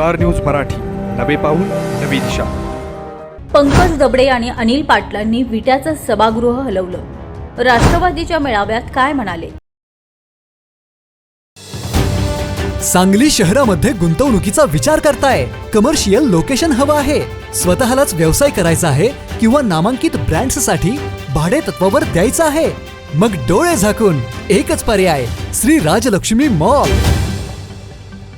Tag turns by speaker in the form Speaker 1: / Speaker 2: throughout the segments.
Speaker 1: Star news Marathi. नवे पाऊल नवी दिशा.
Speaker 2: पंकज दबडे आणि अनिल पाटलांनी विट्याचं सभागृह हलवलं. राष्ट्रवादीच्या मेळाव्यात काय म्हणाले?
Speaker 3: सांगली शहरामध्ये गुंतवणुकीचा विचार करताय. कमर्शियल लोकेशन हवं आहे. स्वतःलाच व्यवसाय करायचा आहे किंवा नामांकित ब्रँड्ससाठी भाडे तत्वावर द्यायचं आहे. मग डोळे झाकून एकच पर्याय श्री राजलक्ष्मी मॉल.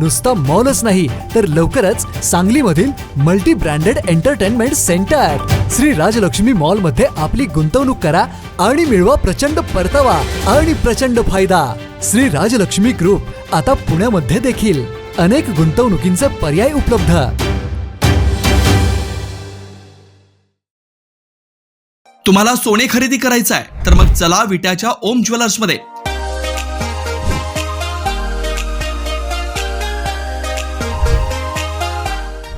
Speaker 3: नुसता मॉलच नाही तर लवकरच सांगलीमधील multi branded entertainment centre Shri Rajlakshmi मॉलमध्ये आपली गुंतवणूक करा आणि मिळवा प्रचंड परतावा आणि प्रचंड फायदा. श्री राजलक्ष्मी ग्रुप आता पुण्यामध्ये देखील अनेक गुंतवणुकींचे पर्याय उपलब्ध.
Speaker 4: तुम्हाला सोने खरेदी करायचं आहे तर मग चला विट्याच्या ओम ज्वेलर्स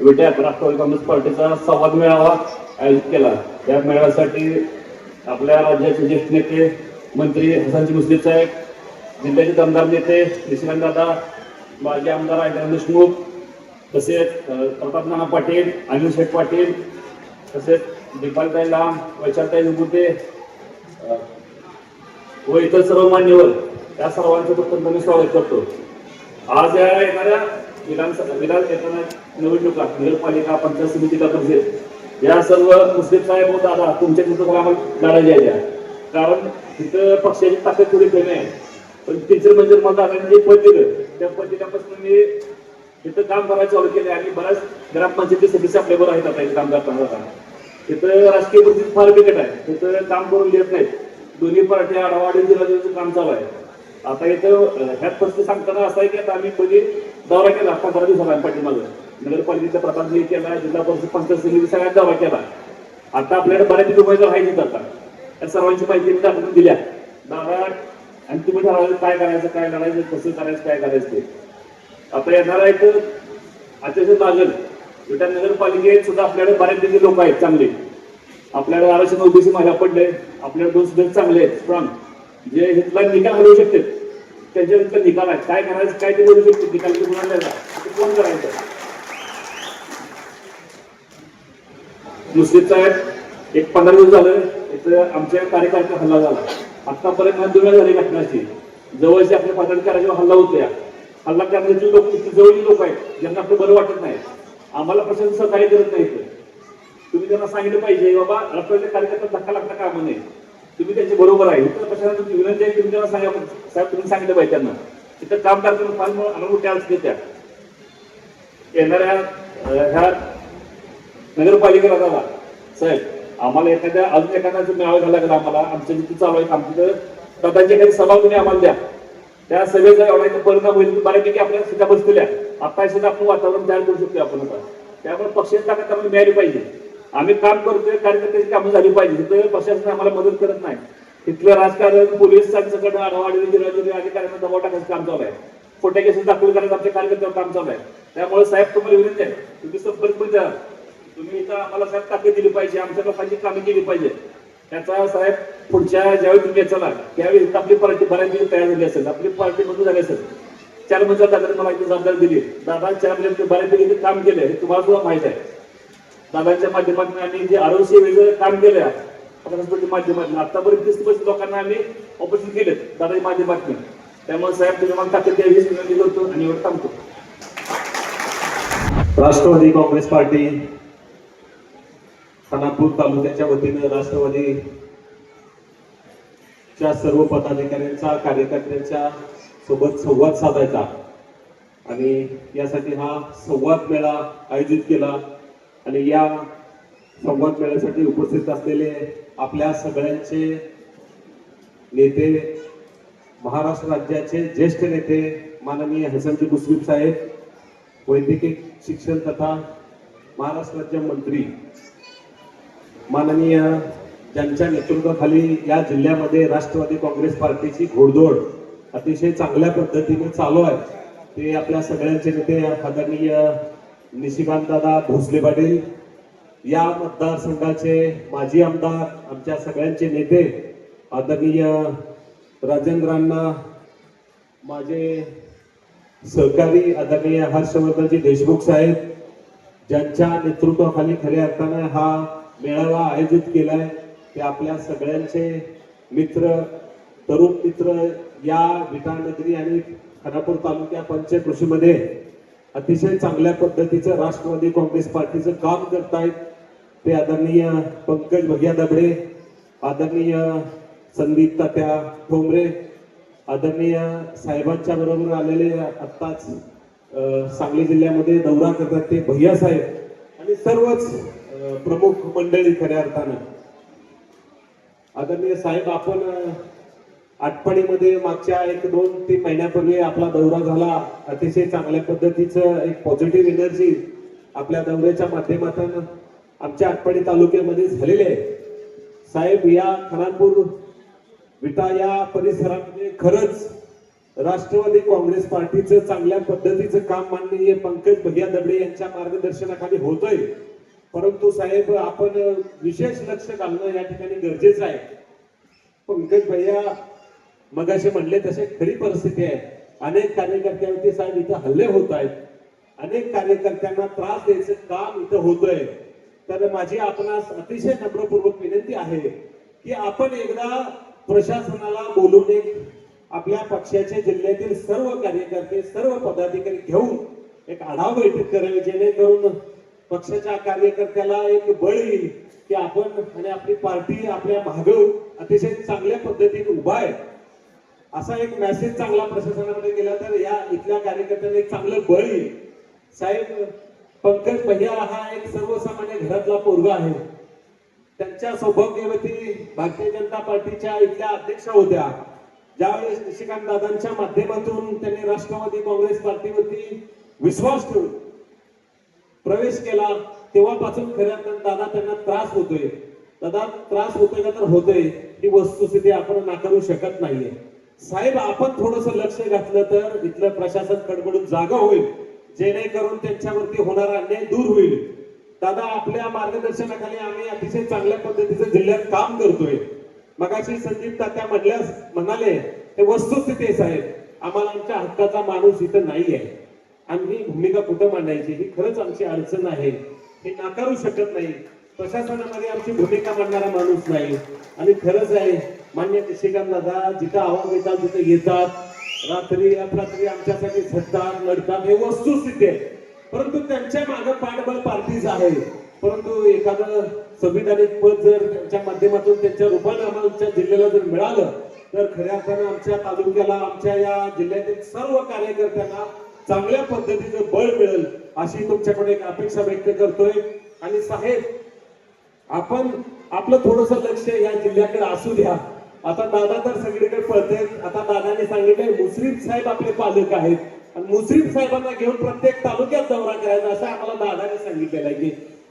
Speaker 5: विट्यात राष्ट्रवादी काँग्रेस पार्टीचा संवाद मेळावा आयोजित केला. त्या मेळाव्यासाठी आपल्या राज्याचे ज्येष्ठ नेते मंत्री हसनजी मुस्लिम साहेब जिल्ह्याचे दमदार नेते निशिकांत दादा माजी आमदार आयदान देशमुख तसेच अ, प्रताप नाना पाटील अनिल शेठ पाटील तसेच दीपालताई लांब वैशालताई निगुते व इतर सर्व मान्यवर या सर्वांचं प्रथम स्वागत करतो. आज या येणाऱ्या विधानसभा विधान येताना निवडणुका नगरपालिका पंचायत समितीचा परिषद या सर्व मुस्लिम साहेब होत दादा तुमच्या तिथं मला लढा द्यायच्या कारण तिथं पक्षाची ताकद थोडी कमी आहे. पण तिचं म्हणजे मला जे पद दिलं त्या पद दिल्यापासून मी तिथं काम करायला चालू केले आणि बऱ्याच ग्रामपंचायती सदस्य आपल्याबरोबर आहेत आता काम करताना तिथं राजकीय परिस्थिती फार बिकट आहे. तिथं काम करून देत नाहीत. दोन्ही पार्टी आढावाडी जिल्ह्याचं काम चालू आहे. आता इथं ह्याच ह्यात परिस्थिती सांगताना असं आहे की आता आम्ही कधी दौरा केला पंधरा दिवसांपाठी पाठीमागं. नगरपालिकेचा प्रतापजी केला जिल्हा परिषद पंचायत समिती सगळ्यात दौरा केला. आता आपल्याकडे बऱ्याच उमेदवार आहेत आता. त्या सर्वांची माहिती मी दाखवून दिल्या. दादा आणि तुम्ही ठरवायचं काय करायचं काय लढायचं कसं करायचं काय करायचं ते. आता येणार एक अतिशय लागल विटा नगरपालिकेत सुद्धा आपल्याकडे बऱ्यापैकी लोक आहेत चांगले. आपल्याकडे आरक्षण ओबीसी महिला पडले आपल्याकडे दोन सुद्धा चांगले आहेत स्ट्रॉंग जे हितला निकाल हलवू शकतात. त्याच्यानंतर निकाल आहे. काय करायचं काय ते बोलू शकते. निकाल ते कोणाला द्यायचा ते कोण करायचं? मुस्लिम साहेब एक पंधरा दिवस झालं इथं आमच्या कार्यकर्त्यावर हल्ला झाला. आतापर्यंत हा दोन झाली घटनाची. जवळचे आपल्या पदाधिकाऱ्याच्यावर हल्ला होतो या हल्ला करण्याची लोक जवळचे लोक आहेत ज्यांना आपलं बरं वाटत नाही. आम्हाला प्रशासन सहकार्य करत नाही तुम्ही त्यांना सांगितलं पाहिजे बाबा राष्ट्रवादी कार्यकर्ता धक्का लागता कामा नये. तुम्ही त्याचे बरोबर आहे. उत्तर प्रशासनाची तुमची विनंती आहे तुम्ही त्यांना सांगा. साहेब तुम्ही सांगितलं पाहिजे त्यांना. तिथं काम करताना फार आम्हाला मोठ्या अडचणी येणाऱ्या ह्या नगरपालिकेला झाला साहेब आम्हाला एखाद्या अजून एखाद्याचं मेळावा झाला का आम्हाला आमचं जिथे चालू आहे काम तिथं दादांची एखादी सभा तुम्ही आम्हाला द्या. त्या सभेचा एवढा परिणाम होईल बऱ्यापैकी आपल्या सुद्धा बसलेल्या. आता सुद्धा आपण वातावरण तयार करू शकतो आपण आता. त्यामुळे पक्षाची ताकद आपण मिळाली पाहिजे. आम्ही काम करतोय कार्यकर्त्याची कामं झाली पाहिजे. तिथं प्रशासन आम्हाला मदत करत नाही. तिथलं राजकारण पोलीस सगळं आढावाडी जिल्हा अधिकाऱ्यांना दबाव टाकायचं काम चालू आहे. खोट्या केसेस दाखल करायचं आमच्या कार्यकर्त्यावर काम चालू आहे. त्यामुळे साहेब तुम्हाला विनंती आहे तुम्ही संपर्क द्या तुम्ही इथं आम्हाला साहेब ताकद दिली पाहिजे आमच्या लोकांची कामे केली पाहिजे. त्याचा साहेब पुढच्या ज्यावेळी तुम्ही याचा त्यावेळी इथं आपली पार्टी बऱ्यापैकी तयार झाली असेल आपली पार्टी मंजूर झाली असेल. चार म्हणजे दादा मला इथे जबाबदारी दिली. दादा चार म्हणजे बऱ्यापैकी काम केलं हे तुम्हाला सुद्धा माहीत आहे. दादांच्या माध्यमातून आम्ही जे आरोग्य वेगवेगळे काम केलं हॉस्पिटलच्या माध्यमातून. आतापर्यंत तीस पैसे लोकांना आम्ही ऑपरेशन केलेत दादाच्या माध्यमातून. त्यामुळे साहेब तुम्ही मग ताकद द्यावी विनंती करतो आणि एवढं थांबतो.
Speaker 6: राष्ट्रवादी काँग्रेस पार्टी खानापूर तालुक्याच्या वतीनं राष्ट्रवादी च्या सर्व पदाधिकाऱ्यांचा कार्यकर्त्यांच्या सोबत संवाद साधायचा. आणि यासाठी हा संवाद मेळा आयोजित केला. आणि या संवाद मेळ्यासाठी उपस्थित असलेले आपल्या सगळ्यांचे नेते महाराष्ट्र राज्याचे ज्येष्ठ नेते माननीय हसनजी मुस्लिम साहेब वैद्यकीय शिक्षण तथा महाराष्ट्र राज्य मंत्री माननीय ज्यांच्या नेतृत्वाखाली या जिल्ह्यामध्ये राष्ट्रवादी काँग्रेस पार्टीची घोडदौड अतिशय चांगल्या पद्धतीने चालू आहे. ते आपल्या सगळ्यांचे नेते आदरणीय दादा भोसले पाटील या मतदारसंघाचे माजी आमदार आमच्या सगळ्यांचे नेते आदरणीय राजेंद्रांना माझे सहकारी आदरणीय हर्षवर्धनजी देशमुख साहेब ज्यांच्या नेतृत्वाखाली खऱ्या अर्थानं हा मेळावा आयोजित केला आहे ते आपल्या सगळ्यांचे मित्र तरुण मित्र या विटानगरी आणि खानापूर तालुक्या पंचकृषीमध्ये अतिशय चांगल्या पद्धतीचं राष्ट्रवादी काँग्रेस पार्टीचं काम करतायत ते आदरणीय पंकज भैया दबडे आदरणीय संदीप तात्या ठोंबरे आदरणीय साहेबांच्या बरोबर आलेले आत्ताच सांगली जिल्ह्यामध्ये दौरा करतात ते भैया साहेब आणि सर्वच प्रमुख मंडळी खऱ्या अर्थानं. आदरणीय साहेब आपण आठपणीमध्ये मागच्या एक दोन तीन महिन्यापूर्वी आपला दौरा झाला. अतिशय चांगल्या पद्धतीचं एक पॉझिटिव्ह एनर्जी आपल्या दौऱ्याच्या माध्यमातून आमच्या आटपाडी तालुक्यामध्ये झालेले आहे. साहेब या खानापूर विटा या परिसरामध्ये खरंच राष्ट्रवादी काँग्रेस पार्टीचं चांगल्या पद्धतीचं काम माननीय पंकज भैया दबडे यांच्या मार्गदर्शनाखाली होतोय. परंतु साहेब आपण विशेष लक्ष घालणं या ठिकाणी गरजेचं आहे. पंकज भैया मगाशी म्हणले तसे खरी परिस्थिती आहे. अनेक कार्यकर्त्यांवरती साहेब इथं हल्ले होत आहेत. अनेक कार्यकर्त्यांना त्रास द्यायचं काम इथं होतंय. तर माझी आपणास अतिशय नम्रपूर्वक विनंती आहे की आपण एकदा प्रशासनाला बोलून एक आपल्या पक्षाच्या जिल्ह्यातील सर्व कार्यकर्ते सर्व पदाधिकारी घेऊन एक आढावा बैठक करावी जेणेकरून पक्षाच्या कार्यकर्त्याला एक बळ येईल की आपण आणि आपली पार्टी आपल्या माग अतिशय चांगल्या पद्धतीने उभा आहे. असा एक मेसेज चांगला प्रशासनामध्ये गेला तर या इथल्या कार्यकर्त्यांना एक चांगलं बळ येईल. साहेब पंकज भैया हा एक सर्वसामान्य घरातला पोरगा आहे. त्यांच्या सौभाग्यवती भारतीय जनता पार्टीच्या इथल्या अध्यक्षा होत्या. ज्यावेळेस निशिकांत दादांच्या माध्यमातून त्यांनी राष्ट्रवादी काँग्रेस पार्टीवरती विश्वास ठेवून प्रवेश केला तेव्हापासून खऱ्या दादा त्यांना त्रास होतोय. दादा त्रास होतोय का तर होतोय. ही वस्तुस्थिती आपण नाकारू शकत नाहीये. साहेब आपण थोडस लक्ष घातलं तर इथलं प्रशासन कडकडून जागा होईल जेणेकरून त्यांच्यावरती होणारा अन्याय दूर होईल. दादा आपल्या मार्गदर्शनाखाली आम्ही अतिशय चांगल्या पद्धतीचं जिल्ह्यात काम करतोय. मगाशी संदीप तात्या म्हणल्यास म्हणाले ते वस्तुस्थिती आहे साहेब. आम्हाला आमच्या हक्काचा माणूस इथं नाही आहे आम्ही भूमिका कुठं मांडायची? ही खरंच आमची अडचण आहे. हे नाकारू शकत नाही. प्रशासनामध्ये आमची भूमिका मांडणारा माणूस नाही. आणि खरंच आहे मान्य निशिकांत दादा जिथं आव्हान येतात तिथं येतात. रात्री अपरात्री आमच्यासाठी झटतात लढतात हे वस्तुस्थिती आहे. परंतु त्यांच्या मागे पाठबळ पार्टीज आहे. परंतु एखादं संविधानिक पद जर त्यांच्या माध्यमातून त्यांच्या रूपाने आम्हाला आमच्या जिल्ह्याला जर मिळालं तर खऱ्या अर्थानं आमच्या तालुक्याला आमच्या या जिल्ह्यातील सर्व कार्यकर्त्यांना चांगल्या पद्धतीचं बळ मिळेल अशी तुमच्याकडे एक अपेक्षा व्यक्त करतोय. आणि साहेब आपण आपलं थोडस लक्ष या जिल्ह्याकडे असू द्या. आता दादा तर सगळीकडे पळते आता दादाने सांगितलंय मुश्रीफ साहेब आपले पालक आहेत. आणि मुश्रीफ साहेबांना घेऊन प्रत्येक तालुक्यात दौरा करायचा असं आम्हाला दादाने सांगितलेलं आहे. की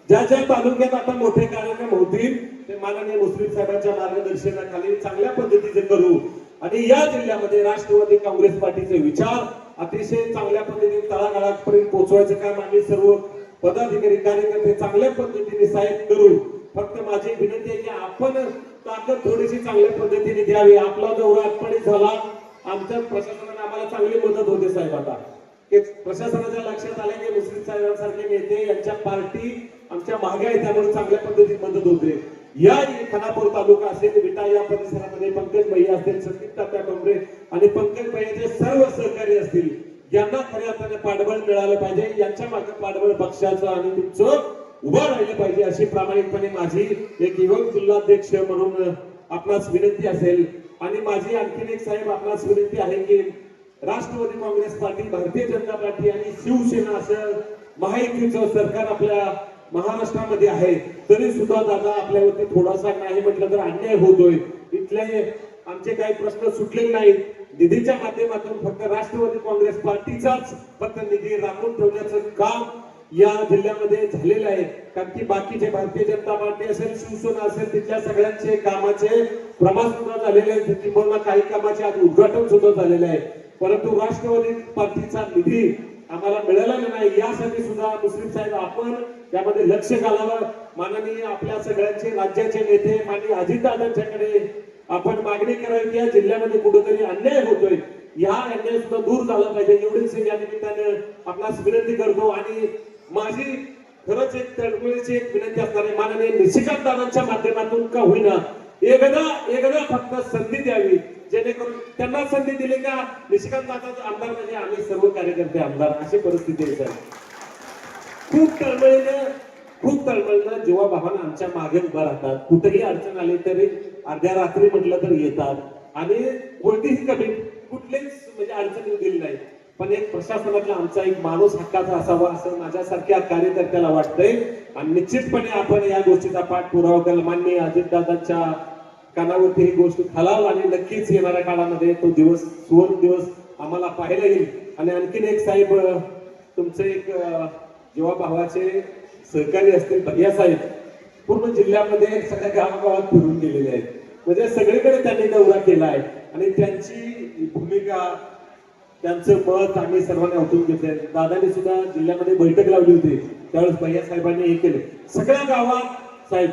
Speaker 6: ज्या ज्या तालुक्यात आता मोठे कार्यक्रम होतील ते माननीय मुश्रीफ साहेबांच्या मार्गदर्शनाखाली चांगल्या पद्धतीचे करू. आणि या जिल्ह्यामध्ये राष्ट्रवादी काँग्रेस पार्टीचे विचार अतिशय चांगल्या पद्धतीने तळागाळापर्यंत पोहोचवायचं काम आम्ही सर्व पदाधिकारी कार्यकर्ते चांगल्या पद्धतीने साहेब करू. फक्त माझी विनंती आहे की आपण ताकद थोडीशी चांगल्या पद्धतीने द्यावी. आपला दौरा आटपाडी झाला. आमच्या प्रशासनाने आम्हाला चांगली मदत होते साहेब आता. प्रशासनाच्या लक्षात आले की मुस्लिम साहेबांसारखे नेते यांच्या पार्टी आमच्या मागे आहे त्यामुळे चांगल्या पद्धतीने मदत होते. या खानापूर तालुका असेल विटा या परिसरामध्ये पंकज भैया असतील संदीप तात्या डोंगरे आणि पंकज भैयाचे सर्व सहकारी असतील यांना खऱ्या अर्थाने पाठबळ मिळालं पाहिजे. यांच्या मागे पाठबळ पक्षाचं आणि तुमचं उभं राहिलं पाहिजे अशी प्रामाणिकपणे माझी एक युवक जिल्हाध्यक्ष म्हणून आपणास विनंती असेल. आणि माझी आणखीन एक साहेब आपणास विनंती आहे की राष्ट्रवादी काँग्रेस पार्टी भारतीय जनता पार्टी आणि शिवसेना असं महायुतीचं सरकार आपल्या महाराष्ट्रामध्ये आहे. तरी सुद्धा दादा आपल्यावरती थोडासा नाही म्हटलं तर अन्याय होतोय. इथले आमचे काही प्रश्न सुटलेले नाहीत. निधीच्या माध्यमातून फक्त राष्ट्रवादी काँग्रेस पार्टीचाच फक्त निधी राखून ठेवण्याचं काम या जिल्ह्यामध्ये झालेलं आहे. कारण की बाकीचे भारतीय जनता पार्टी असेल शिवसेना असेल तिथल्या सगळ्यांचे कामाचे प्रवास सुद्धा झालेले आहेत. किंबहुना काही कामाचे आज उद्घाटन सुद्धा झालेले आहे. परंतु राष्ट्रवादी पार्टीचा निधी आम्हाला मिळाला नाही यासाठी सुद्धा मुस्लिम साहेब आपण त्यामध्ये लक्ष घालावं. माननीय आपल्या सगळ्यांचे राज्याचे नेते माननीय अजितदादांच्याकडे आपण मागणी करावी की या जिल्ह्यामध्ये कुठेतरी अन्याय होतोय. या अन्याय सुद्धा दूर झाला पाहिजे. एवढीच या निमित्तानं आपणास विनंती करतो आणि माझी खरंच एक तळमळीची एक विनंती असणार आहे माननीय निशिकांत दादांच्या माध्यमातून का होईना एकदा एकदा फक्त संधी द्यावी जेणेकरून त्यांना संधी दिली का निशिकांत दादा आमदार म्हणजे आम्ही सर्व कार्यकर्ते आमदार अशी परिस्थिती आहे खूप तळमळीनं खूप तळमळीनं जेव्हा भावानं आमच्या मागे उभा राहतात कुठेही अडचण आली तरी अर्ध्या रात्री म्हटलं तर येतात. आणि कोणतीही कमी कुठलीच म्हणजे अडचण दिली नाही. पण एक प्रशासनातला आमचा एक माणूस हक्काचा असावा असं माझ्यासारख्या कार्यकर्त्याला वाटतंय. आणि निश्चितपणे आपण या गोष्टीचा पाठपुरावा करायला मान्य अजितदादांच्या कानावरती ही गोष्ट खालाव आणि नक्कीच येणाऱ्या काळामध्ये तो दिवस सुवर्ण दिवस आम्हाला पाहायला येईल. आणि आणखीन एक साहेब तुमचे एक जेव्हा भावाचे सहकारी असतील भैया साहेब पूर्ण जिल्ह्यामध्ये सगळ्या गावागावात फिरून गेलेले आहेत. म्हणजे सगळीकडे त्यांनी दौरा केला आहे. आणि त्यांची भूमिका त्यांचं मत आम्ही सर्वांनी ओळखून घेतले दादानी सुद्धा जिल्ह्यामध्ये बैठक लावली होती. त्यावेळेस भैया साहेबांनी हे केले. सगळ्या गावात साहेब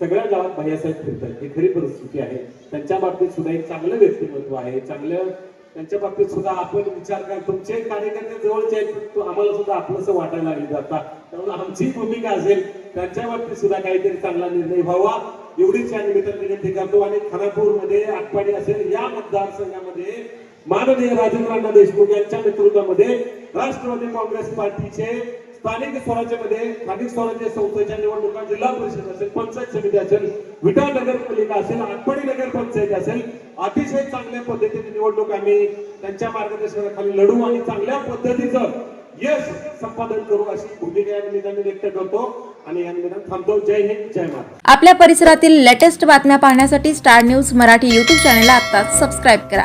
Speaker 6: सगळ्या गावात भैयासाहेब फिरतात ही खरी परिस्थिती आहे. त्यांच्या बाबतीत सुद्धा एक चांगलं व्यक्तिमत्व आहे. चांगलं त्यांच्या बाबतीत सुद्धा आपण विचार करा तुमचे कार्यकर्ते जवळचे आहेत आम्हाला सुद्धा आपलंसं वाटायला लागले जातात त्यामुळे आमची भूमिका असेल त्यांच्या बाबतीत सुद्धा काहीतरी चांगला निर्णय व्हावा. एवढीच या निमित्ताने विनंती करतो. आणि खानापूरमध्ये आटपाडी असेल या मतदारसंघामध्ये माननीय राजेंद्रांना देशमुख यांच्या नेतृत्वामध्ये राष्ट्रवादी काँग्रेस पार्टीचे स्थानिक स्वराज्यामध्ये स्थानिक स्वराज्य संस्थेच्या निवडणुका जिल्हा परिषद असेल पंचायत समिती असेल विटा नगरपालिका असेल आटपाडी नगर पंचायत असेल अतिशय चांगल्या पद्धतीने निवडणूक आम्ही त्यांच्या मार्गदर्शनाखाली लढू आणि चांगल्या पद्धतीचं यश संपादन करू अशी भूमिका या निमित्ताने व्यक्त करतो आणि या निमित्ताने थांबतो. जय हिंद जय महाराष्ट्र.
Speaker 7: आपल्या परिसरातील लेटेस्ट बातम्या पाहण्यासाठी स्टार न्यूज मराठी यूट्यूब चॅनेलला आता सबस्क्राईब करा.